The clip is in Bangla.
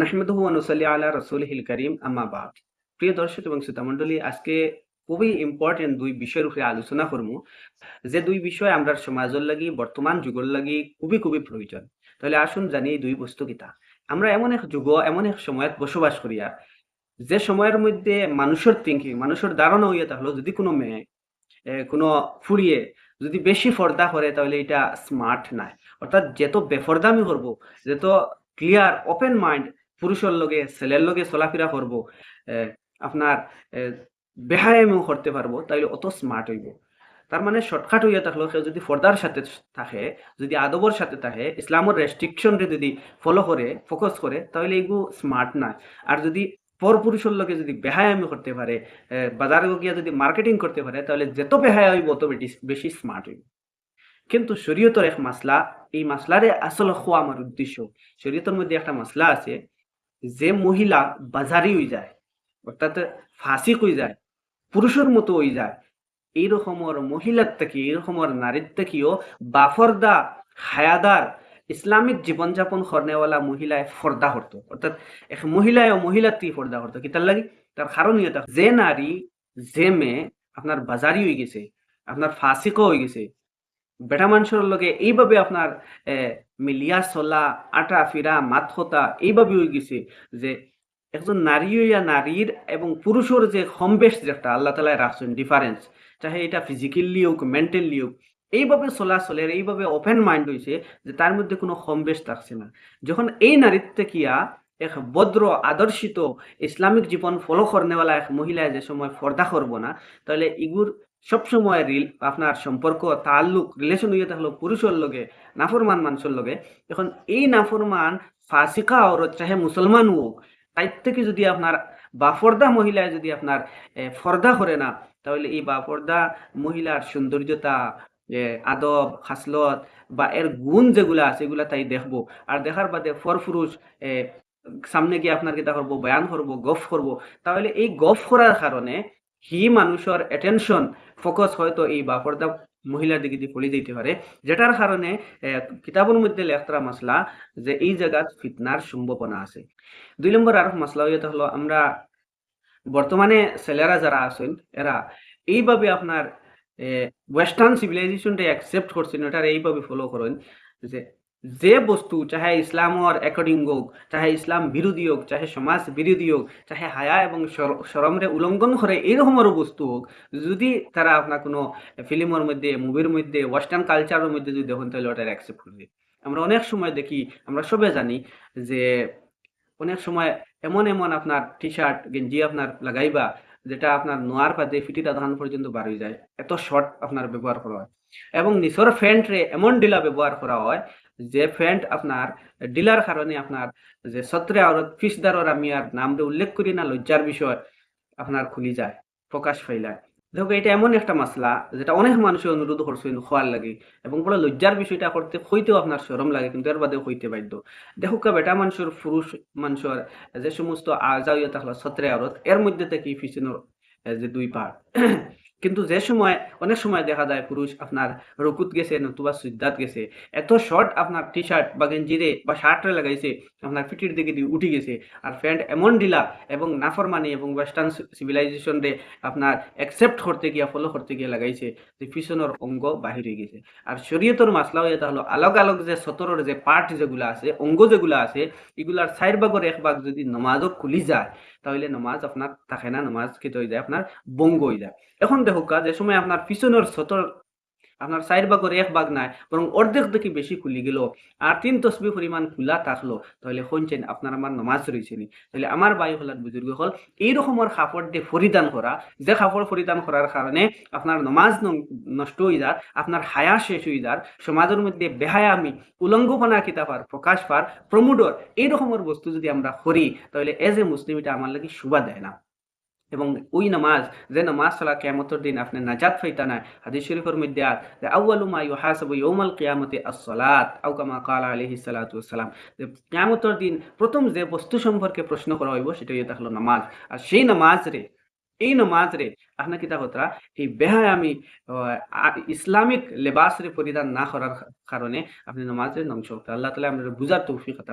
নাহমেদহু অনুসল্লি আলা রসুলহিল করিম প্রিয় দর্শক এবং শ্রোতামণ্ডলী, আজকে খুবই ইম্পর্টেন্ট দুই বিষয়ের উপরে আলোচনা করব। যে দুই বিষয় আমরা সমাজের লাগি, বর্তমান যুগের লাগি খুবই খুবই প্রয়োজন। তাহলে আসুন জানি এই দুই বস্তু কিতা। আমরা এমন এক যুগ, এমন এক সময়ত বসবাস করিয়া, যে সময়ের মধ্যে মানুষের থিঙ্কিং মানুষের ধারণা হইয়া তাহলে যদি কোনো মেয়ে কোনো ফুরিয়ে যদি বেশি ফর্দা করে, তাহলে এটা স্মার্ট নাই। অর্থাৎ যেত বেফর্দামি করব, যেত ক্লিয়ার ওপেন মাইন্ড পুরুষের লগে ছেলের লগে চলাফেরা করব আপনার বেহায়ামিও করতে পারব তাইলে অত স্মার্ট হইব। তার মানে শর্টকাট হইয়া থাকল সে যদি ফর্দার সাথে থাকে, যদি আদবর সাথে থাকে ইসলামের রেস্ট্রিকশনকে যদি ফলো করে ফোকাস করে তাহলে এগুলো স্মার্ট না আর যদি পর পুরুষের লোকে যদি বেহায়ামি করতে পারে বাজারে গিয়া যদি মার্কেটিং করতে পারে তাহলে যত বেহায়া হইব তত বেশি স্মার্ট হইব। কিন্তু শরীয়তর এক মাসলা এই মাসলারে আসল হওয়া আমার উদ্দেশ্য। শরীয়তের মধ্যে একটা মাসলা আছে যে মহিলা বাজারি হয়ে যায় অর্থাৎ ফাঁসিক হয়ে যায় পুরুষের মতো হয়ে যায় এইরকমর মহিলার থেকে এইরকমর নারীর থেকেও বাফরদা হায়াদার ইসলামিক জীবনযাপন করনেওয়ালা মহিলায় ফর্দা করতো অর্থাৎ এক মহিলায় ও মহিলার থেকে ফর্দা করতো কি তার লাগে? তার কারণ যে নারী যে মেয়ে আপনার বাজারি হয়ে গেছে আপনার ফাঁসিকও হয়ে গেছে বেটা মানুষের লগে এইভাবে আপনার মিলিয়া, চলা, আটা, ফিরা মাত হতা এইভাবে হয়ে গেছে যে একজন নারী হইয়া নারীর এবং পুরুষের যে সম্বেশ যেটা আল্লাহ তালায় রাখছেন ডিফারেন্স চাহে এটা ফিজিক্যালি হোক মেন্টালি হোক, এইভাবে চলাচলের এইভাবে ওপেন মাইন্ড হয়েছে যে তার মধ্যে কোনো সম্বেশ থাকছে না। যখন এই নারীর থেকিয়া এক ভদ্র, আদর্শিত ইসলামিক জীবন ফলো করনেওয়ালা এক মহিলা যে সময় ফর্দা করব না, তাহলে ইগুর সবসময় রিল আপনার সম্পর্ক, তাল্লুক রিলেশন হইয়া থাকল পুরুষের লগে, নাফরমান মানুষের লগে। এখন এই নাফরমান ফাসিকা অরত চাহে মুসলমান হোক তাই থেকে যদি আপনার বাফর্দা মহিলায় যদি আপনার ফর্দা করে না, তাহলে এই বাফর্দা মহিলার সৌন্দর্যতা আদব, খাসলত বা এর গুণ যেগুলা আছে, এগুলা তাই দেখব। আর দেখার বাদে ফরফুরুষ সামনে গিয়ে আপনার কিতা করব, বয়ান করব, গফ করব। তাহলে এই গফ করার কারণে হি মানুষের অ্যাটেনশন ফোকাস হয়তো এই বাফর্দা মহিলার দিকে দিয়ে পড়ে যেতে পারে যেটার কারণে কিতাবের মধ্যে লেখতরা মাসলা যে এই জায়গাত ফিতনার সম্ভাবনা আছে। দুই নম্বর আর মাসলা হইতে হলো, আমরা বর্তমানে ছেলেরা যারা আছেন এরা এইভাবে আপনার ওয়েস্টার্ন সিভিলাইজেশনটা অ্যাকসেপ্ট করছেন এটার এইভাবে ফলো করেন যে যে বস্তু চাহে ইসলামর অ্যাকর্ডিং হোক, চাহে ইসলাম বিরোধী হোক, চাহে সমাজ বিরোধী হোক, চাহে হায়া এবং সর- সরমরে উল্লঙ্ঘন করে এইরকমেরও বস্তু হোক, যদি তারা আপনার কোনো ফিল্মের মধ্যে, মুভির মধ্যে ওয়েস্টার্ন কালচারের মধ্যে যদি দেখুন, তাহলে ওটা অ্যাকসেপ্ট করবে আমরা অনেক সময় দেখি, আমরা সবে জানি যে অনেক সময় এমন এমন আপনার টি শার্ট গেঞ্জি আপনার লাগাইবা যেটা আপনার নোয়ার পাতে ফিটিটা ধান পর্যন্ত বাড়ি যায়। এত শর্ট আপনার ব্যবহার করা হয়। এবং নিচর ফ্যান্টরে এমন ডিলা ব্যবহার করা হয় যে ফ্যান্ট আপনার ডিলার কারণে আপনার যে সত্রে আর ফিসদারর আমি আর নামটা উল্লেখ করি না, লজ্জার বিষয় আপনার খুলি যায়, প্রকাশ পাইলায় দেখো, এটা এমন একটা মাসলা যেটা অনেক মানুষের অনুরোধ করছে খোয়ার লাগে এবং বড় লজ্জার বিষয়টা করতে হইতেও আপনার সরম লাগে কিন্তু এর বাদেও হইতে বাধ্য। দেখো কা, বেটা মানুষের, পুরুষ মানুষের যে সমস্ত আজাইয়া থাকল সত্রে আরত, এর মধ্যে থেকে পিছনের যে দুই পার্ট কিন্তু যে সময়, অনেক সময় দেখা যায় পুরুষ আপনার রকুত গেছে নতুবা সুদ্দাত গেছে। এত শর্ট আপনার টি শার্ট বা গেঞ্জিরে বা শার্টরে লাগাইছে, আপনার পিঠির দিকে দিয়ে উঠে গেছে। আর প্যান্ট এমন ঢিলা এবং নাফরমানি এবং ওয়েস্টার্ন সিভিলাইজেশন রে আপনার অ্যাকসেপ্ট করতে গিয়া ফলো করতে গিয়ে লাগাইছে যে পিছনের অঙ্গ বাহির হয়ে গেছে। আর শরীয়তর মাসলা হয়ে তাহলে আলাগ আলাগ যে সতরের যে পার্ট যেগুলো আছে, অঙ্গ যেগুলো আছে, এগুলার চার ভাগর এক যদি নমাজও খুলি যায় তাহলে নমাজ আপনার থাকে না, নমাজ কি হয়ে যায়, আপনার বঙ্গ হয়ে যায়। এখন দেখো যে সময় আপনার পিছনের সতর আপনার চার ভাগর এক ভাগ নাই বরং অর্ধেক দেখি বেশি খুলি গেল আর তিন তসবি পরিমাণ খোলা থাকল তাহলে শুনছেন আপনার আমার নমাজ রয়েছে নি তাহলে আমার বায়ু হলার বুজুর্গ হল, এই রকমের কাপড় দিয়ে পরিধান করা যে কাপড় পরিধান করার কারণে আপনার নমাজ নষ্ট হয়ে যার আপনার হায়া শেষ হয়ে যার সমাজের মধ্যে বেহায়ামি উলঙ্গপনা কিতাবার প্রকাশ পার প্রমোডর এই রকমের বস্তু যদি আমরা করি, তাহলে এজ এ মুসলিম এটা আমার লাগে শুভা দেয় না। এবং ওই নামাজ, যে নামাজ সালা কেয়ামতের দিন আপনি নাজাত ফাইতা না হাদিস শরীফের মধ্যে আত, যে আউয়ালু মা ইউহাসাবু ইয়াউমাল কিয়ামতি আস-সালাত, আও কামা ক্বালা আলাইহিস সালাতু যে কিয়ামতের দিন প্রথম যে বস্তু সম্পর্কে প্রশ্ন করা হইব সেটা ইয়ে থাকল নামাজ। আর সেই নামাজ রে, এই নামাজ রে আপনার কিতা হতরা এই বেহায় আমি ইসলামিক লেবাস রে পরিধান না করার কারণে আপনি নামাজ রে করতে আল্লাহ তালা আমরা বুঝার তৌফিক কথা